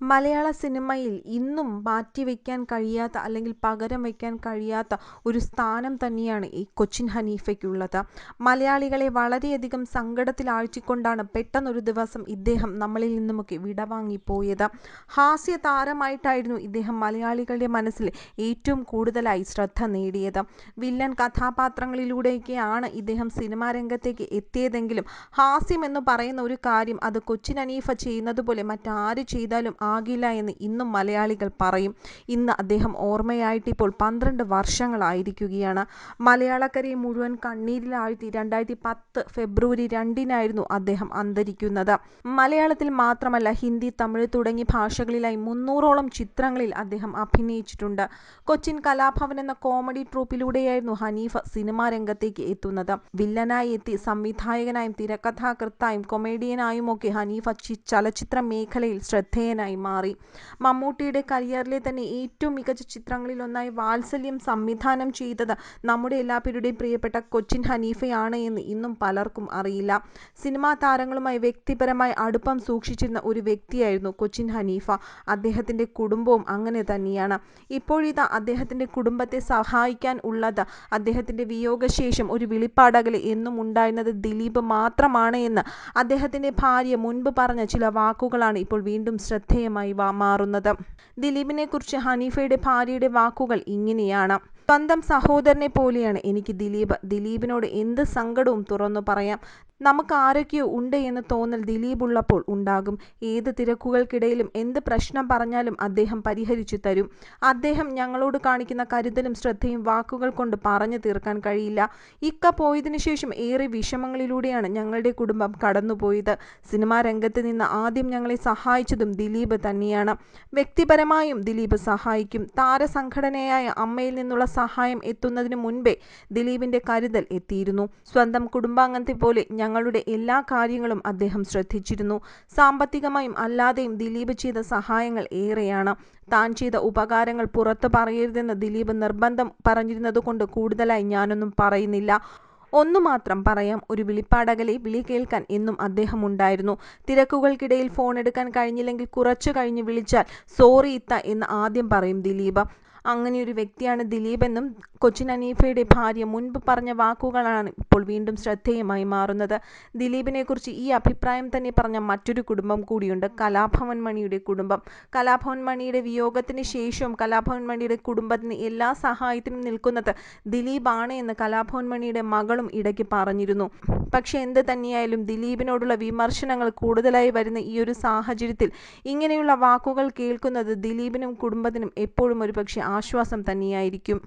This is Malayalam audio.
മലയാള സിനിമയിൽ ഇന്നും മാറ്റിവെക്കാൻ കഴിയാത്ത അല്ലെങ്കിൽ പകരം വെക്കാൻ കഴിയാത്ത ഒരു സ്ഥാനം തന്നെയാണ് ഈ കൊച്ചിൻ ഹനീഫയ്ക്കുള്ളത്. മലയാളികളെ വളരെയധികം സങ്കടത്തിലാഴ്ത്തിക്കൊണ്ടാണ് പെട്ടെന്നൊരു ദിവസം ഇദ്ദേഹം നമ്മളിൽ നിന്നുമൊക്കെ വിടവാങ്ങിപ്പോയത്. ഹാസ്യ താരമായിട്ടായിരുന്നു ഇദ്ദേഹം മലയാളികളുടെ മനസ്സിൽ ഏറ്റവും കൂടുതലായി ശ്രദ്ധ നേടിയത്. വില്ലൻ കഥാപാത്രങ്ങളിലൂടെയൊക്കെയാണ് ഇദ്ദേഹം സിനിമാ രംഗത്തേക്ക് എത്തിയതെങ്കിലും ഹാസ്യം എന്ന് പറയുന്ന ഒരു കാര്യം അത് കൊച്ചിൻ ഹനീഫ ചെയ്യുന്നതുപോലെ മറ്റാര് ചെയ്താലും ആകില്ല എന്ന് ഇന്നും മലയാളികൾ പറയും. ഇന്ന് അദ്ദേഹം ഓർമ്മയായിട്ട് ഇപ്പോൾ പന്ത്രണ്ട് വർഷങ്ങളായിരിക്കുകയാണ്. മലയാളക്കരയെ മുഴുവൻ കണ്ണീരിലാഴ്ത്തി രണ്ടായിരത്തി പത്ത് ഫെബ്രുവരി രണ്ടിനായിരുന്നു അദ്ദേഹം അന്തരിക്കുന്നത്. മലയാളത്തിൽ മാത്രമല്ല ഹിന്ദി തമിഴ് തുടങ്ങി ഭാഷകളിലായി മുന്നൂറോളം ചിത്രങ്ങളിൽ അദ്ദേഹം അഭിനയിച്ചിട്ടുണ്ട്. കൊച്ചിൻ കലാഭവൻ എന്ന കോമഡി ട്രൂപ്പിലൂടെയായിരുന്നു ഹനീഫ സിനിമാ രംഗത്തേക്ക് എത്തുന്നത്. വില്ലനായി എത്തി സംവിധായകനായും തിരക്കഥാകൃത്തായും കൊമേഡിയനായും ഒക്കെ ഹനീഫ ചലച്ചിത്ര മേഖലയിൽ ശ്രദ്ധേയനായി മാറി. മമ്മൂട്ടിയുടെ കരിയറിലെ തന്നെ ഏറ്റവും മികച്ച ചിത്രങ്ങളിൽ ഒന്നായി വാത്സല്യം സംവിധാനം ചെയ്തത് നമ്മുടെ എല്ലാവരുടെയും പ്രിയപ്പെട്ട കൊച്ചിൻ ഹനീഫയാണ് എന്ന് ഇന്നും പലർക്കും അറിയില്ല. സിനിമാ താരങ്ങളുമായി വ്യക്തിപരമായി അടുപ്പം സൂക്ഷിച്ചിരുന്ന ഒരു വ്യക്തിയായിരുന്നു കൊച്ചിൻ ഹനീഫ. അദ്ദേഹത്തിന്റെ കുടുംബവും അങ്ങനെ തന്നെയാണ്. ഇപ്പോഴിതാ അദ്ദേഹത്തിന്റെ കുടുംബത്തെ സഹായിക്കാൻ ഉള്ളത് അദ്ദേഹത്തിന്റെ വിയോഗശേഷം ഒരു വിളിപ്പാടകലെ എന്നും ഉണ്ടായിരുന്നത് ദിലീപ് മാത്രമാണ് എന്ന് അദ്ദേഹത്തിന്റെ ഭാര്യ മുൻപ് പറഞ്ഞ ചില വാക്കുകളാണ് ഇപ്പോൾ വീണ്ടും ശ്രദ്ധേയമായി മാറുന്നത്. ദിലീപിനെക്കുറിച്ച് ഹനീഫയുടെ ഭാര്യയുടെ വാക്കുകൾ ഇങ്ങനെയാണ്. സ്വന്തം സഹോദരനെ പോലെയാണ് എനിക്ക് ദിലീപ്. ദിലീപിനോട് എന്ത് സങ്കടവും തുറന്നു പറയാം. നമുക്ക് ആരൊക്കെയോ ഉണ്ട് എന്ന് തോന്നൽ ദിലീപ് ഉള്ളപ്പോൾ ഉണ്ടാകും. ഏത് തിരക്കുകൾക്കിടയിലും എന്ത് പ്രശ്നം പറഞ്ഞാലും അദ്ദേഹം പരിഹരിച്ചു തരും. അദ്ദേഹം ഞങ്ങളോട് കാണിക്കുന്ന കരുതലും ശ്രദ്ധയും വാക്കുകൾ കൊണ്ട് പറഞ്ഞു തീർക്കാൻ കഴിയില്ല. ഇക്ക പോയതിനു ശേഷം ഏറെ വിഷമങ്ങളിലൂടെയാണ് ഞങ്ങളുടെ കുടുംബം കടന്നുപോയത്. സിനിമാ രംഗത്ത് നിന്ന് ആദ്യം ഞങ്ങളെ സഹായിച്ചതും ദിലീപ് തന്നെയാണ്. വ്യക്തിപരമായും ദിലീപ് സഹായിക്കും. താരസംഘടനയായ അമ്മയിൽ നിന്നുള്ള സഹായം എത്തുന്നതിന് മുൻപേ ദിലീപിന്റെ കരുതൽ എത്തിയിരുന്നു. സ്വന്തം കുടുംബാംഗത്തെ പോലെ ഞങ്ങളുടെ എല്ലാ കാര്യങ്ങളും അദ്ദേഹം ശ്രദ്ധിച്ചിരുന്നു. സാമ്പത്തികമായും അല്ലാതെയും ദിലീപ് ചെയ്ത സഹായങ്ങൾ ഏറെയാണ്. താൻ ചെയ്ത ഉപകാരങ്ങൾ പുറത്തു പറയരുതെന്ന് ദിലീപ് നിർബന്ധം പറഞ്ഞിരുന്നതുകൊണ്ട് കൂടുതലായി ഞാനൊന്നും പറയുന്നില്ല. ഒന്നു മാത്രം പറയാം ഒരു വിളിപ്പാടകലെ വിളി കേൾക്കാൻ എന്നും അദ്ദേഹം ഉണ്ടായിരുന്നു. തിരക്കുകൾക്കിടയിൽ ഫോൺ എടുക്കാൻ കഴിഞ്ഞില്ലെങ്കിൽ കുറച്ചു കഴിഞ്ഞ് വിളിച്ചാൽ സോറി ഇത്ത എന്ന് ആദ്യം പറയും ദിലീപ്. അങ്ങനെയൊരു വ്യക്തിയാണ് ദിലീപെന്നും കൊച്ചിൻ അനീഫയുടെ ഭാര്യ മുൻപ് പറഞ്ഞ വാക്കുകളാണ് ഇപ്പോൾ വീണ്ടും ശ്രദ്ധേയമായി മാറുന്നത്. ദിലീപിനെക്കുറിച്ച് ഈ അഭിപ്രായം തന്നെ പറഞ്ഞ മറ്റൊരു കുടുംബം കൂടിയുണ്ട് കലാഭവൻ മണിയുടെ കുടുംബം. കലാഭവൻ മണിയുടെ വിയോഗത്തിന് ശേഷവും കലാഭവൻ മണിയുടെ കുടുംബത്തിന് എല്ലാ സഹായത്തിനും നിൽക്കുന്നത് ദിലീപാണ് എന്ന് കലാഭവൻ മണിയുടെ മകളും ഇടയ്ക്ക് പറഞ്ഞിരുന്നു. പക്ഷേ എന്ത് തന്നെയായാലും ദിലീപിനോടുള്ള വിമർശനങ്ങൾ കൂടുതലായി വരുന്ന ഈ ഒരു സാഹചര്യത്തിൽ ഇങ്ങനെയുള്ള വാക്കുകൾ കേൾക്കുന്നത് ദിലീപിനും കുടുംബത്തിനും എപ്പോഴും ഒരുപക്ഷെ ആശ്വാസം തന്നെയായിരിക്കും